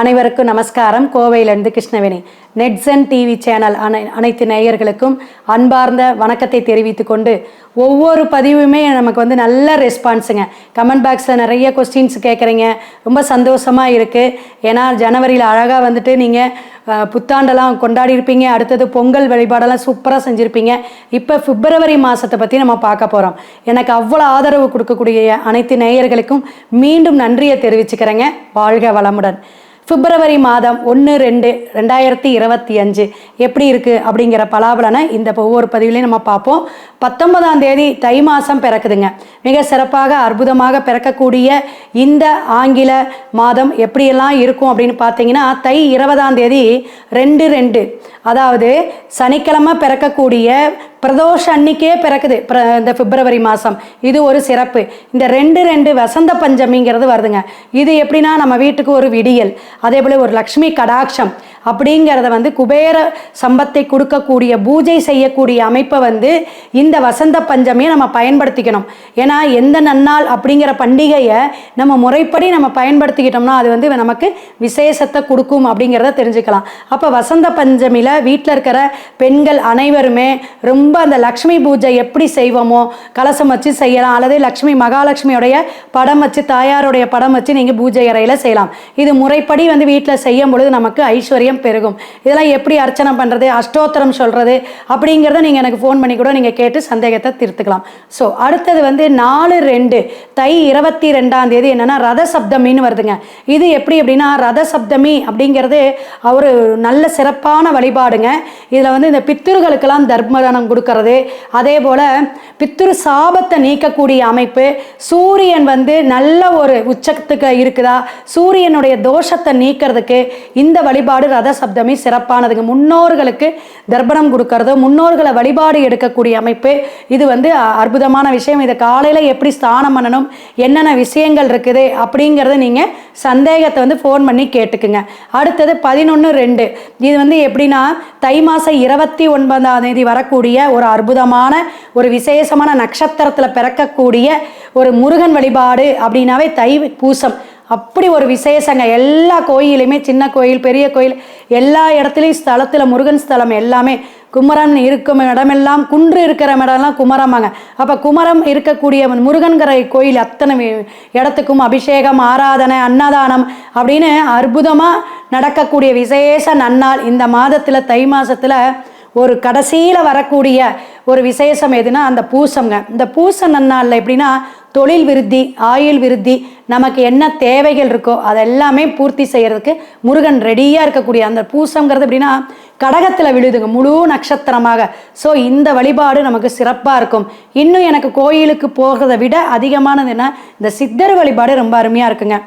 அனைவருக்கும் நமஸ்காரம். கோவையிலிருந்து கிருஷ்ணவேணி. நெட்ஸன் டிவி சேனல் அனை அனைத்து நேயர்களுக்கும் அன்பார்ந்த வணக்கத்தை தெரிவித்து கொண்டு ஒவ்வொரு பதிவுமே நமக்கு வந்து நல்ல ரெஸ்பான்ஸுங்க. கமெண்ட் பாக்ஸில் நிறைய கொஸ்டின்ஸ் கேட்குறீங்க ரொம்ப சந்தோஷமாக இருக்குது ஏன்னா ஜனவரியில் அழகாக வந்துட்டு நீங்கள் புத்தாண்டெல்லாம் கொண்டாடி இருப்பீங்க. அடுத்தது பொங்கல் வழிபாடெல்லாம் சூப்பராக செஞ்சுருப்பீங்க. இப்போ பிப்ரவரி மாதத்தை பற்றி நம்ம பார்க்க போகிறோம் எனக்கு அவ்வளோ ஆதரவு கொடுக்கக்கூடிய அனைத்து நேயர்களுக்கும் மீண்டும் நன்றியை தெரிவிச்சுக்கிறேங்க. வாழ்க வளமுடன். பிப்ரவரி மாதம் ஒன்று ரெண்டு ரெண்டாயிரத்தி இருபத்தி அஞ்சு. எப்படி இருக்குது அப்படிங்கிற பலாபலனை இந்த ஒவ்வொரு பதிவுலையும் நம்ம பார்ப்போம். பத்தொன்பதாம் தேதி தை மாதம் பிறக்குதுங்க. மிக சிறப்பாக அற்புதமாக பிறக்கக்கூடிய இந்த ஆங்கில மாதம் எப்படியெல்லாம் இருக்கும் அப்படின்னு பார்த்தீங்கன்னா தை இருபதாம் தேதி ரெண்டு ரெண்டு. அதாவது சனிக்கிழமை பிறக்கக்கூடிய பிரதோஷ அன்னிக்கே பிறக்குது. இந்த பிப்ரவரி மாதம் இது ஒரு சிறப்பு. இந்த ரெண்டு ரெண்டு வசந்த பஞ்சமிங்கிறது வருதுங்க. இது எப்படின்னா நம்ம வீட்டுக்கு ஒரு விடியல். அதே போல் ஒரு லக்ஷ்மி கடாட்சம். அப்படிங்கிறத வந்து குபேர சம்பத்தை கொடுக்கக்கூடிய பூஜை செய்யக்கூடிய அமைப்பை வந்து இந்த வசந்த பஞ்சமியை நம்ம பயன்படுத்திக்கணும். ஏன்னா எந்த நன்னாள் அப்படிங்கிற பண்டிகையை நம்ம முறைப்படி நம்ம பயன்படுத்திக்கிட்டோம்னா அது வந்து நமக்கு விசேஷத்தை கொடுக்கும் அப்படிங்கிறத தெரிஞ்சுக்கலாம். அப்போ வசந்த பஞ்சமியில் வீட்டில் இருக்கிற பெண்கள் அனைவருமே ரொம்ப ரொம்ப அந்த லக்ஷ்மி பூஜை எப்படி செய்வோமோ கலசம் வச்சு செய்யலாம் அல்லது லக்ஷ்மி மகாலட்சுமியோடைய படம் வச்சு தாயாருடைய படம் வச்சு நீங்கள் பூஜை அறையில் செய்யலாம். இது முறைப்படி வந்து வீட்டில் செய்யும் பொழுது நமக்கு ஐஸ்வர்யம் பெருகும். இதெல்லாம் எப்படி அர்ச்சனை பண்ணுறது அஷ்டோத்தரம் சொல்கிறது அப்படிங்கிறத நீங்கள் எனக்கு ஃபோன் பண்ணி கூட நீங்கள் கேட்டு சந்தேகத்தை திருத்துக்கலாம். ஸோ அடுத்தது வந்து நாலு ரெண்டு தை இருபத்தி ரெண்டாம் தேதி என்னென்னா ரத சப்தமின்னு வருதுங்க. இது எப்படி அப்படின்னா ரத சப்தமி அப்படிங்கிறது ஒரு நல்ல சிறப்பான வழிபாடுங்க. இதில் வந்து இந்த பித்திருகளுக்கெல்லாம் தர்மதானம் கொடுக்கறது. அதே போல் பித்திரு சாபத்தை நீக்கக்கூடிய அமைப்பு சூரியன் வந்து நல்ல ஒரு உச்சத்துக்கு இருக்குதா? சூரியனுடைய தோஷத்தை நீக்கிறதுக்கு இந்த வழிபாடு ரத சப்தமி சிறப்பானதுங்க. முன்னோர்களுக்கு தர்ப்பணம் கொடுக்கறது முன்னோர்களை வழிபாடு எடுக்கக்கூடிய அமைப்பு. இது வந்து அற்புதமான விஷயம். இதை காலையில் எப்படி ஸ்தானம் பண்ணணும் என்னென்ன விஷயங்கள் இருக்குது அப்படிங்கிறத நீங்கள் சந்தேகத்தை வந்து ஃபோன் பண்ணி கேட்டுக்குங்க. அடுத்தது பதினொன்று ரெண்டு. இது வந்து எப்படின்னா தை மாதம் இருபத்தி ஒன்பதாம் தேதி வரக்கூடிய ஒரு அற்புதமான ஒரு விசேஷமான நட்சத்திரத்தில் பிறக்கக்கூடிய ஒரு முருகன் வழிபாடு அப்படின்னாவே தை பூசம். அப்படி ஒரு விசேஷங்க. எல்லா கோயிலுமே சின்ன கோயில் பெரிய கோயில் எல்லா இடத்துலையும் ஸ்தலத்தில் முருகன் ஸ்தலம் எல்லாமே குமரன் இருக்கும் இடமெல்லாம் குன்று இருக்கிற இடம்லாம் குமரமாங்க அப்போ குமரம் இருக்கக்கூடிய முருகன்கிற கோயில் அத்தனை இடத்துக்கும் அபிஷேகம் ஆராதனை அன்னதானம் அப்படின்னு அற்புதமாக நடக்கக்கூடிய விசேஷ நன்னாள் இந்த மாதத்தில் தை மாதத்தில் ஒரு கடைசியில் வரக்கூடிய ஒரு விசேஷம் எதுனா அந்த பூசம்ங்க. இந்த பூச நன்னாளில் எப்படின்னா தொழில் விருத்தி ஆயுள் விருத்தி நமக்கு என்ன தேவைகள் இருக்கோ அதெல்லாமே பூர்த்தி செய்யறதுக்கு முருகன் ரெடியாக இருக்கக்கூடிய அந்த பூசங்கிறது எப்படின்னா கடகத்தில் விழுதுங்க முழு நட்சத்திரமாக. ஸோ இந்த வழிபாடு நமக்கு சிறப்பாக இருக்கும். இன்னும் எனக்கு கோயிலுக்கு போகிறத விட அதிகமானது என்ன இந்த சித்தர் வழிபாடு ரொம்ப அருமையாக இருக்குங்க.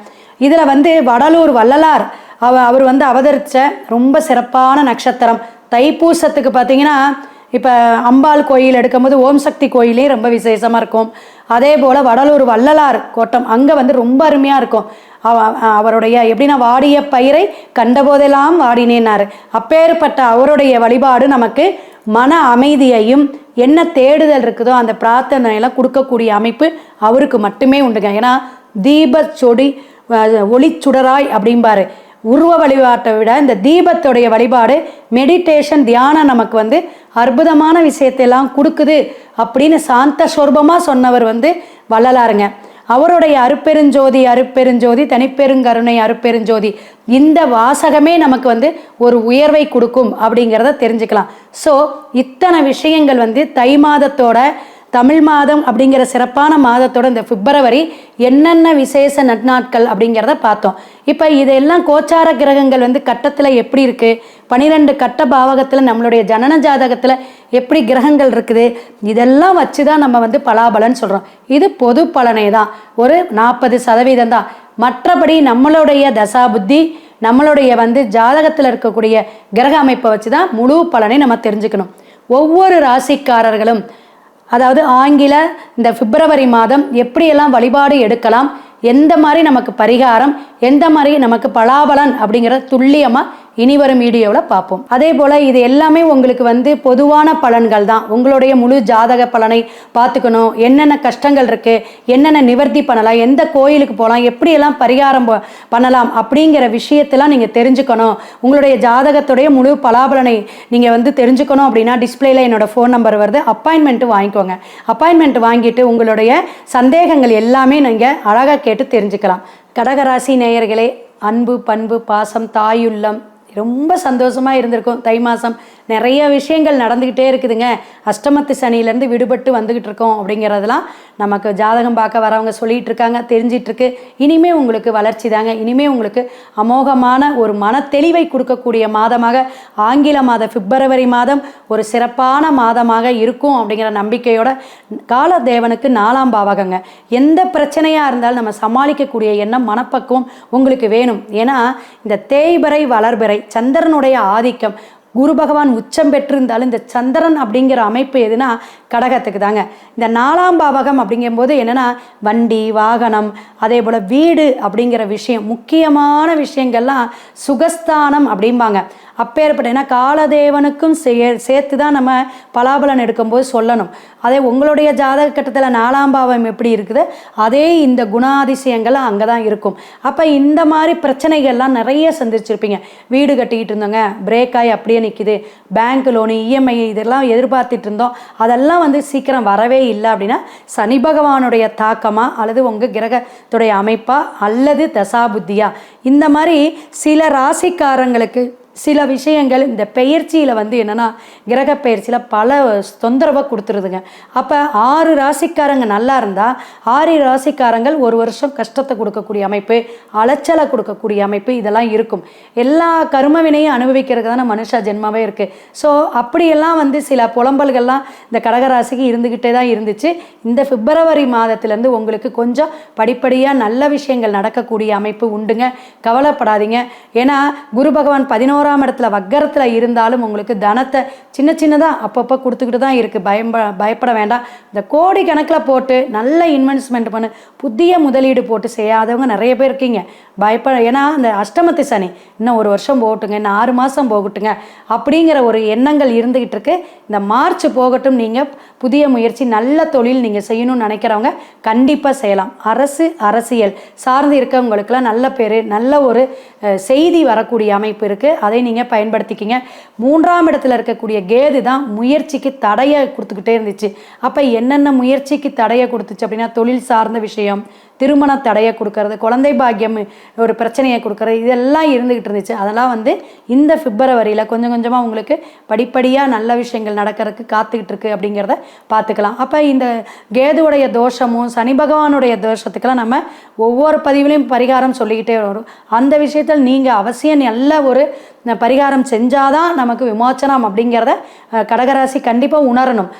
இதில் வந்து வடலூர் வள்ளலார் அவ அவர் வந்து அவதரித்த ரொம்ப சிறப்பான நட்சத்திரம். தைப்பூசத்துக்கு பார்த்தீங்கன்னா இப்போ அம்பாள் கோயில் எடுக்கும்போது ஓம் சக்தி கோயிலே ரொம்ப விசேஷமாக இருக்கும். அதே போல் வடலூர் வள்ளலார் கோட்டம் அங்கே வந்து ரொம்ப அருமையாக இருக்கும். அவ- அவருடைய எப்படின்னா வாடிய பயிரை கண்டபோதெல்லாம் வாடினேனார் அப்பேற்பட்ட அவருடைய வழிபாடு நமக்கு மன அமைதியையும் என்ன தேடுதல் இருக்குதோ அந்த பிரார்த்தனையெல்லாம் கொடுக்கக்கூடிய அமைப்பு அவருக்கு மட்டுமே உண்டுங்க. ஏன்னா தீப சொடி ஒளி ஒளிச்சுடராய் அப்படிம்பாரு. உருவ வழிபாட்டை விட இந்த தீபத்துடைய வழிபாடு மெடிடேஷன் தியானம் நமக்கு வந்து அற்புதமான விஷயத்தையெல்லாம் கொடுக்குது அப்படின்னு சாந்த சொர்பமாக சொன்னவர் வந்து வள்ளலாருங்க. அவருடைய அருப்பெருஞ்சோதி அருப்பெருஞ்சோதி தனிப்பெருங்கருணை அருப்பெருஞ்சோதி இந்த வாசகமே நமக்கு வந்து ஒரு உயர்வை கொடுக்கும் அப்படிங்கிறத தெரிஞ்சுக்கலாம். ஸோ இத்தனை விஷயங்கள் வந்து தை மாதத்தோட தமிழ் மாதம் அப்படிங்கிற சிறப்பான மாதத்தோட இந்த பிப்ரவரி என்னென்ன விசேஷ நட்நாட்கள் அப்படிங்கிறத பார்த்தோம். இப்போ இதெல்லாம் கோச்சார கிரகங்கள் வந்து கட்டத்தில் எப்படி இருக்குது பனிரெண்டு கட்ட பாவகத்தில் நம்மளுடைய ஜனன ஜாதகத்தில் எப்படி கிரகங்கள் இருக்குது? இதெல்லாம் வச்சு தான் நம்ம வந்து பலாபலன் சொல்கிறோம் இது பொது பலனே தான். ஒரு நாற்பது சதவீதம் தான். மற்றபடி நம்மளுடைய தசா புத்தி நம்மளுடைய வந்து ஜாதகத்தில் இருக்கக்கூடிய கிரக அமைப்பை வச்சு தான் முழு பலனை நம்ம தெரிஞ்சுக்கணும். ஒவ்வொரு ராசிக்காரர்களும் அதாவது ஆங்கில இந்த பிப்ரவரி மாதம் எப்படியெல்லாம் வழிபாடு எடுக்கலாம் எந்த மாதிரி நமக்கு பரிகாரம் எந்த மாதிரி நமக்கு பலாபலன் அப்படிங்கிறத துல்லியமாக இனி வரும் வீடியோவில் பார்ப்போம். அதே போல் இது எல்லாமே உங்களுக்கு வந்து பொதுவான பலன்கள் தான். உங்களுடைய முழு ஜாதக பலனை பார்த்துக்கணும். என்னென்ன கஷ்டங்கள் இருக்குது என்னென்ன நிவர்த்தி பண்ணலாம் எந்த கோயிலுக்கு போகலாம் எப்படியெல்லாம் பரிகாரம் ப- பண்ணலாம் அப்படிங்கிற விஷயத்தெல்லாம் நீங்கள் தெரிஞ்சுக்கணும். உங்களுடைய ஜாதகத்துடைய முழு பலாபலனை நீங்கள் வந்து தெரிஞ்சுக்கணும் அப்படின்னா டிஸ்பிளேல என்னோட ஃபோன் நம்பர் வருது. அப்பாயின்மெண்ட்டு வாங்கிக்கோங்க. அப்பாயின்மெண்ட் வாங்கிட்டு உங்களுடைய சந்தேகங்கள் எல்லாமே நீங்கள் அழகாக கேட்டு தெரிஞ்சுக்கலாம். கடகராசி நேயர்களே அன்பு பண்பு பாசம் தாயுள்ளம் ரொம்ப சந்தோஷமாக இருந்திருக்கும். தை மாதம் நிறைய விஷயங்கள் நடந்துக்கிட்டே இருக்குதுங்க. அஷ்டமத்து சனியிலேருந்து விடுபட்டு வந்துக்கிட்டு இருக்கோம் அப்படிங்கிறதெல்லாம் நமக்கு ஜாதகம் பார்க்க வரவங்க சொல்லிகிட்டு இருக்காங்க தெரிஞ்சிட்ருக்கு இனிமே உங்களுக்கு வளர்ச்சி தாங்க. இனிமே உங்களுக்கு அமோகமான ஒரு மன தெளிவை கொடுக்கக்கூடிய மாதமாக ஆங்கில மாத பிப்ரவரி மாதம் ஒரு சிறப்பான மாதமாக இருக்கும் அப்படிங்கிற நம்பிக்கையோட கால தேவனுக்கு நாலாம் பாவகங்க. எந்த பிரச்சனையாக இருந்தாலும் நம்ம சமாளிக்கக்கூடிய எண்ணம் மனப்பக்குவம் உங்களுக்கு வேணும். ஏன்னா இந்த தேய்பறை வளர்பிறை சந்திரனுடைய ஆதிக்கம். குரு பகவான் உச்சம் பெற்றிருந்தாலும் இந்த சந்திரன் அப்படிங்கிற அமைப்பு எதுனா கடகத்துக்கு தாங்க இந்த நாலாம் பாவகம் அப்படிங்கும்போது என்னென்னா வண்டி வாகனம் அதே போல் வீடு அப்படிங்கிற விஷயம் முக்கியமான விஷயங்கள்லாம் சுகஸ்தானம் அப்படிம்பாங்க. அப்பேற்பட்ட ஏன்னா காலதேவனுக்கும் சே சேர்த்து தான் நம்ம பலாபலன் எடுக்கும்போது சொல்லணும். அதே உங்களுடைய ஜாதக கட்டத்தில் நாலாம் பாவம் எப்படி இருக்குது? அதே இந்த குணாதிசயங்கள் அங்கே தான் இருக்கும். அப்போ இந்த மாதிரி பிரச்சனைகள்லாம் நிறைய சந்திச்சிருப்பீங்க. வீடு கட்டிக்கிட்டு இருந்தோங்க பிரேக் ஆகி அப்படியே நிற்கிது பேங்க் லோனு இஎம்ஐ இதெல்லாம் எதிர்பார்த்துட்டு இருந்தோம். அதெல்லாம் வந்து சீக்கிரம் வரவே இல்லை அப்படின்னா சனி பகவானுடைய தாக்கமா அல்லது உங்கள் கிரகத்துடைய அமைப்பா அல்லது தசாபுத்தியா? இந்த மாதிரி சில ராசிக்காரங்களுக்கு சில விஷயங்கள் இந்த பெயர்ச்சியில் வந்து என்னென்னா கிரக பெயர்ச்சியில் பல தொந்தரவை கொடுத்துருதுங்க. அப்போ ஆறு ராசிக்காரங்க நல்லா இருந்தால் ஆறு ராசிக்காரங்கள் ஒரு வருஷம் கஷ்டத்தை கொடுக்கக்கூடிய அமைப்பு அலைச்சலை கொடுக்கக்கூடிய அமைப்பு இதெல்லாம் இருக்கும். எல்லா கர்ம வினையும் அனுபவிக்கிறதுக்கு தானே மனுஷ ஜென்மாவே இருக்குது ஸோ அப்படியெல்லாம் வந்து சில புலம்பல்கள்லாம் இந்த கடகராசிக்கு இருந்துக்கிட்டே தான் இருந்துச்சு. இந்த பிப்ரவரி மாதத்துலேருந்து உங்களுக்கு கொஞ்சம் படிப்படியாக நல்ல விஷயங்கள் நடக்கக்கூடிய அமைப்பு உண்டுங்க. கவலைப்படாதீங்க. ஏன்னா குரு பகவான் மூன்றாம் இடத்துல வக்கரத்தில் இருந்தாலும் உங்களுக்கு தனத்தை சின்ன சின்னதாக அப்பப்போ கொடுத்துக்கிட்டு தான் இருக்குது பயம் பயப்பட வேண்டாம். இந்த கோடி கணக்கில் போட்டு நல்ல இன்வெஸ்ட்மெண்ட் பண்ணு. புதிய முதலீடு போட்டு செய்யாதவங்க நிறைய பேர் இருக்கீங்க. பயப்பட ஏன்னா அந்த அஷ்டமத்து சனி இன்னும் ஒரு வருஷம் போகட்டுங்க இன்னும் ஆறு மாதம் போகட்டுங்க அப்படிங்கிற ஒரு எண்ணங்கள் இருந்துக்கிட்டு இருக்கு. இந்த மார்ச் போகட்டும் நீங்கள் புதிய முயற்சி நல்ல தொழில் நீங்கள் செய்யணும்னு நினைக்கிறவங்க கண்டிப்பாக செய்யலாம். அரசு அரசியல் சார்ந்து இருக்கவங்களுக்கெல்லாம் நல்ல பேர் நல்ல ஒரு செய்தி வரக்கூடிய அமைப்பு இருக்குது அதை நீங்கள் பயன்படுத்திக்கிங்க. மூன்றாம் இடத்துல இருக்கக்கூடிய கேது தான் முயற்சிக்கு தடையை கொடுத்துக்கிட்டே இருந்துச்சு. அப்போ என்னென்ன முயற்சிக்கு தடையை கொடுத்துச்சு அப்படின்னா தொழில் சார்ந்த விஷயம் திருமண தடையை கொடுக்கறது குழந்தை பாக்கியம் ஒரு பிரச்சனையை கொடுக்கறது இதெல்லாம் இருந்துகிட்டு இருந்துச்சு. அதெல்லாம் வந்து இந்த பிப்ரவரியில் கொஞ்சம் கொஞ்சமாக உங்களுக்கு படிப்படியாக நல்ல விஷயங்கள் நடக்கிறதுக்கு காத்துக்கிட்டு இருக்கு அப்படிங்கிறத பார்த்துக்கலாம். அப்போ இந்த கேதுவுடைய தோஷமும் சனி பகவானுடைய தோஷத்துக்கெல்லாம் நம்ம ஒவ்வொரு பதிவிலையும் பரிகாரம் சொல்லிக்கிட்டே வரும். அந்த விஷயத்தில் நீங்கள் அவசியம் நல்ல ஒரு பரிகாரம் செஞ்சாதான் நமக்கு விமோச்சனம் அப்படிங்கிறத கடகராசி கண்டிப்பாக உணரணும்.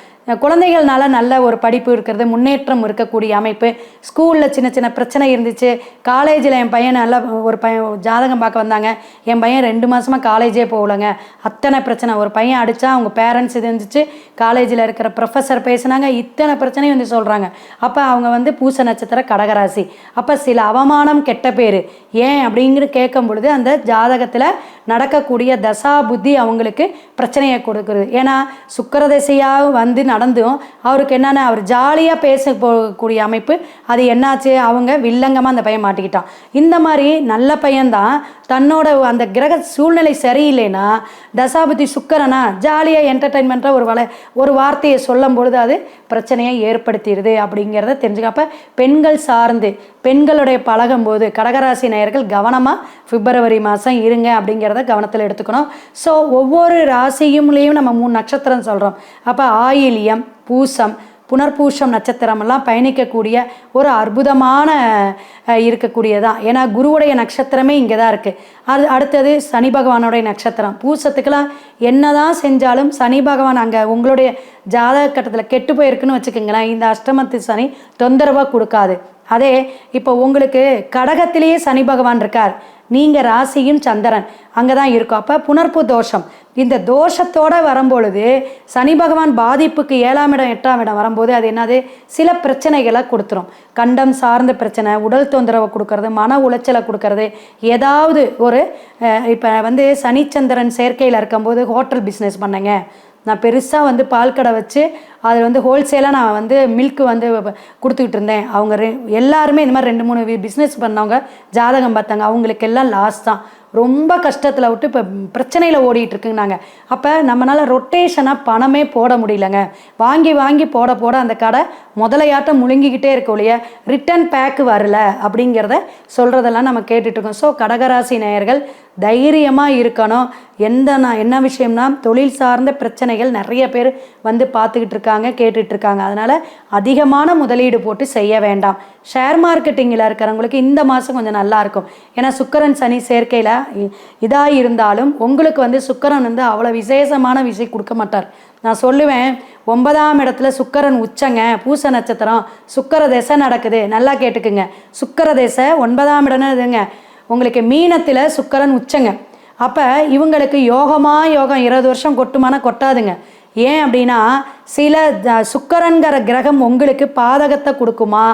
குழந்தைகள்னால நல்ல ஒரு படிப்பு இருக்கிறது முன்னேற்றம் இருக்கக்கூடிய அமைப்பு. ஸ்கூலில் சின்ன சின்ன பிரச்சனை இருந்துச்சு. காலேஜில் என் பையன் நல்லா ஒரு பையன் ஜாதகம் பார்க்க வந்தாங்க. என் பையன் ரெண்டு மாதமாக காலேஜே போகலங்க. அத்தனை பிரச்சனை. ஒரு பையன் அடித்தா அவங்க பேரண்ட்ஸ் இது இருந்துச்சு காலேஜில் இருக்கிற ப்ரொஃபஸர் பேசுனாங்க. இத்தனை பிரச்சனையும் வந்து சொல்கிறாங்க அப்போ அவங்க வந்து பூச நட்சத்திர கடகராசி. அப்போ சில அவமானம் கெட்ட பேர். ஏன் அப்படிங்கிற கேட்கும் பொழுது அந்த ஜாதகத்தில் நடக்கக்கூடிய தசா புத்தி அவங்களுக்கு பிரச்சனையை கொடுக்குறது ஏன்னா சுக்கர திசையாக வந்து நடந்தும் அவருக்கு என்னென்ன அவர் ஜாலியாக பேச போகக்கூடிய அமைப்பு. அது என்னாச்சு? அவங்க வில்லங்கமாக அந்த பையன் மாட்டிக்கிட்டான். இந்த மாதிரி நல்ல பையன்தான். தன்னோட அந்த கிரக சூழ்நிலை சரியில்லைன்னா தசாபதி சுக்கரனா ஜாலியாக என்டர்டைன்மெண்ட்டாக ஒரு வள ஒரு வார்த்தையை சொல்லும் பொழுது அது பிரச்சனையை ஏற்படுத்திடுது அப்படிங்கிறத தெரிஞ்சுக்க. அப்போ பெண்கள் சார்ந்து பெண்களுடைய பழகும்போது கடகராசி நேயர்கள் கவனமாக பிப்ரவரி மாதம் இருங்க அப்படிங்கிறத கவனத்தில் எடுத்துக்கணும். ஸோ ஒவ்வொரு ராசியும்லேயும் நம்ம மூணு நட்சத்திரம் சொல்கிறோம் அப்போ சூரியம் பூசம் புனர்பூஷம் நட்சத்திரமெல்லாம் பயணிக்கக்கூடிய ஒரு அற்புதமான இருக்கக்கூடியதான் ஏன்னா குருவுடைய நட்சத்திரமே இங்கே தான் இருக்குது அது அடுத்தது சனி பகவானுடைய நட்சத்திரம். பூசத்துக்கெல்லாம் என்னதான் செஞ்சாலும் சனி பகவான் அங்கே உங்களுடைய ஜாதக கட்டத்தில் கெட்டு போயிருக்குன்னு வச்சுக்கோங்களேன். இந்த அஷ்டமத்து சனி தொந்தரவாக கொடுக்காது. அதே இப்போ உங்களுக்கு கடகத்திலேயே சனி பகவான் இருக்கார். நீங்கள் ராசியும் சந்திரன். அங்கே தான் இருக்கும். அப்போ புனர்ப்பு தோஷம். இந்த தோஷத்தோட வரும்பொழுது சனி பகவான் பாதிப்புக்கு ஏழாம் இடம் எட்டாம் இடம் வரும்போது அது என்னது? சில பிரச்சனைகளை கொடுத்துரும். கண்டம் சார்ந்த பிரச்சனை உடல் தொந்தரவை கொடுக்கறது மன உளைச்சலை கொடுக்கறது. ஏதாவது ஒரு இப்போ வந்து சனிச்சந்திரன் சேர்க்கையில் இருக்கும்போது ஹோட்டல் பிஸ்னஸ் பண்ணேங்க. நான் பெருசாக வந்து பால் கடை வச்சு அதில் வந்து ஹோல்சேலாக நான் வந்து மில்க் வந்து கொடுத்துக்கிட்டு இருந்தேன். அவங்க ரெ எல்லாருமே இந்த மாதிரி ரெண்டு மூணு பிஸ்னஸ் பண்ணவங்க ஜாதகம் பார்த்தாங்க அவங்களுக்கு எல்லாம் லாஸ் தான். ரொம்ப கஷ்டத்தில் விட்டு இப்போ பிரச்சனையில் ஓடிட்டு இருக்குங்க அப்போ நம்மளால் ரொட்டேஷனாக பணமே போட முடியலங்க. வாங்கி வாங்கி போட போட அந்த கடை முதலையாட்டம் முழுங்கிக்கிட்டே இருக்க ஒழிய ரிட்டன் பேக்கு வரல அப்படிங்கிறத சொல்கிறதெல்லாம் நம்ம கேட்டுட்ருக்கோம் ஸோ கடகராசி நேயர்கள் தைரியமாக இருக்கணும். எந்த நான் என்ன விஷயம்னா தொழில் சார்ந்த பிரச்சனைகள் நிறைய பேர் வந்து பார்த்துக்கிட்டு இருக்காங்க கேட்டுட்ருக்காங்க அதனால் அதிகமான முதலீடு போட்டு செய்ய வேண்டாம். ஷேர் மார்க்கெட்டிங்கில் இருக்கிறவங்களுக்கு இந்த மாதம் கொஞ்சம் நல்லாயிருக்கும் ஏன்னா சுக்கரன் சனி சேர்க்கையில் இதாக இருந்தாலும் உங்களுக்கு வந்து சுக்கரன் வந்து அவ்வளோ விசேஷமான விஷயம் கொடுக்க மாட்டார். நான் சொல்லுவேன் ஒன்பதாம் இடத்துல சுக்கரன் உச்சங்க பூச நட்சத்திரம் சுக்கர திசை நடக்குது. நல்லா கேட்டுக்குங்க. சுக்கர திசை ஒன்பதாம் இடம்னு இதுங்க உங்களுக்கு மீனத்தில் சுக்கரன் உச்சங்க. அப்போ இவங்களுக்கு யோகமாக யோகம் இருபது வருஷம் கொட்டுமான கொட்டாதுங்க. ஏன் அப்படின்னா சில சுக்கரன்கிற கிரகம் உங்களுக்கு பாதகத்தை கொடுக்குமா?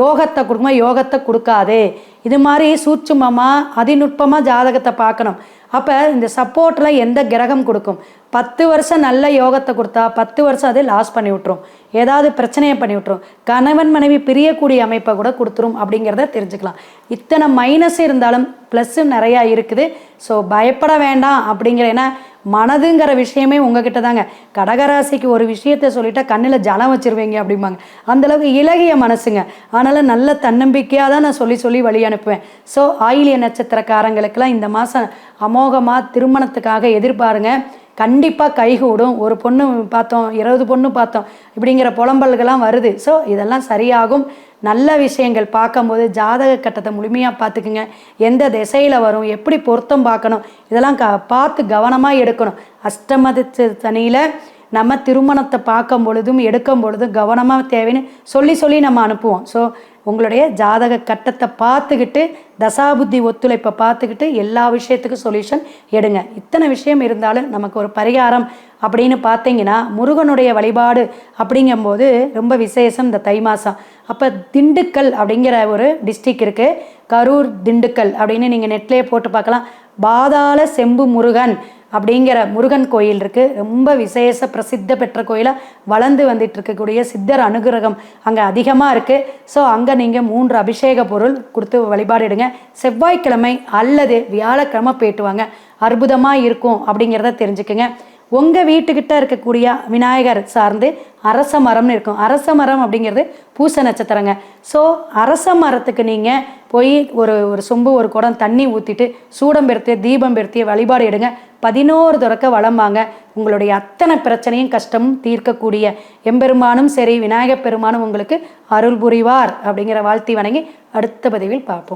யோகத்தை கொடுக்குமா? யோகத்தை கொடுக்காது. இது மாதிரி சூட்சுமமாக அதிநுட்பமாக ஜாதகத்தை பார்க்கணும். அப்போ இந்த சப்போர்ட்டில் எந்த கிரகம் கொடுக்கும்? பத்து வருஷம் நல்ல யோகத்தை கொடுத்தா பத்து வருஷம் அதை லாஸ் பண்ணி விட்ரும் ஏதாவது பிரச்சனையை பண்ணி விட்ரும் கணவன் மனைவி பிரியக்கூடிய அமைப்பை கூட கொடுத்துரும் அப்படிங்கிறத தெரிஞ்சுக்கலாம். இத்தனை மைனஸ் இருந்தாலும் ப்ளஸ்ஸும் நிறையா இருக்குது. ஸோ பயப்பட வேண்டாம் அப்படிங்கிற ஏன்னா மனதுங்கிற விஷயமே உங்ககிட்ட தாங்க கடகராசிக்கு ஒரு விஷயத்த சொல்லிட்டா கண்ணில் ஜலம் வச்சிருவீங்க அப்படிம்பாங்க. அந்தளவுக்கு இலகிய மனசுங்க. அதனால் நல்ல தன்னம்பிக்கையாக தான் நான் சொல்லி சொல்லி வழி அனுப்புவேன். ஸோ ஆயிலிய நட்சத்திரக்காரங்களுக்கெல்லாம் இந்த மாதம் அமோகமாக திருமணத்துக்காக எதிர்பாருங்க. கண்டிப்பாக கைகூடும். ஒரு பொண்ணு பார்த்தோம் இருபது பொண்ணு பார்த்தோம். இப்படிங்கிற புலம்பல்கள்லாம் வருது. ஸோ இதெல்லாம் சரியாகும். நல்ல விஷயங்கள் பார்க்கும்போது ஜாதக கட்டத்தை முழுமையாக பார்த்துக்குங்க. எந்த திசையில் வரும் எப்படி பொருத்தம் பார்க்கணும் இதெல்லாம் க பார்த்து கவனமாக எடுக்கணும். அஷ்டமதி தனியில் நம்ம திருமணத்தை பார்க்கும் பொழுதும் எடுக்கும் பொழுதும் கவனமாக தேவைன்னு சொல்லி சொல்லி நம்ம அனுப்புவோம். ஸோ உங்களுடைய ஜாதக கட்டத்தை பார்த்துக்கிட்டு தசாபுத்தி ஒத்துழைப்பை பார்த்துக்கிட்டு எல்லா விஷயத்துக்கும் சொல்யூஷன் எடுங்க. இத்தனை விஷயம் இருந்தாலும் நமக்கு ஒரு பரிகாரம் அப்படின்னு பார்த்தீங்கன்னா முருகனுடைய வழிபாடு அப்படிங்கும்போது ரொம்ப விசேஷம் இந்த தை மாதம் அப்போ திண்டுக்கல் அப்படிங்கிற ஒரு டிஸ்ட்ரிக் இருக்குது கரூர் திண்டுக்கல் அப்படின்னு நீங்கள் நெட்லேயே போட்டு பார்க்கலாம். பாதாள செம்பு முருகன் அப்படிங்கிற முருகன் கோயில் இருக்குது ரொம்ப விசேஷ பிரசித்த பெற்ற கோயிலாக வளர்ந்து வந்துட்டு இருக்கக்கூடிய சித்தர் அனுகிரகம் அங்கே அதிகமாக இருக்குது ஸோ அங்கே நீங்கள் மூன்று அபிஷேக பொருள் கொடுத்து வழிபாடிடுங்க. செவ்வாய்க்கிழமை அல்லது வியாழக்கிழமை போயிட்டுவாங்க அற்புதமாக இருக்கும் அப்படிங்கிறத தெரிஞ்சுக்குங்க. உங்கள் வீட்டுக்கிட்ட இருக்கக்கூடிய விநாயகர் சார்ந்து அரச மரம்னு இருக்கும். அரச மரம் அப்படிங்கிறது பூச நட்சத்திரங்க. ஸோ அரச மரத்துக்கு நீங்கள் போய் ஒரு ஒரு சொம்பு ஒரு குடம் தண்ணி ஊற்றிட்டு சூடம் பெருத்தி தீபம் பெருத்தி வழிபாடு எடுங்க. பதினோரு தொடக்க வளம்பாங்க உங்களுடைய அத்தனை பிரச்சனையும் கஷ்டமும் தீர்க்கக்கூடிய எம்பெருமானும் சரி விநாயகப் பெருமானும் உங்களுக்கு அருள் புரிவார் அப்படிங்கிற வாழ்த்தி வணங்கி அடுத்த பதிவில் பார்ப்போம்.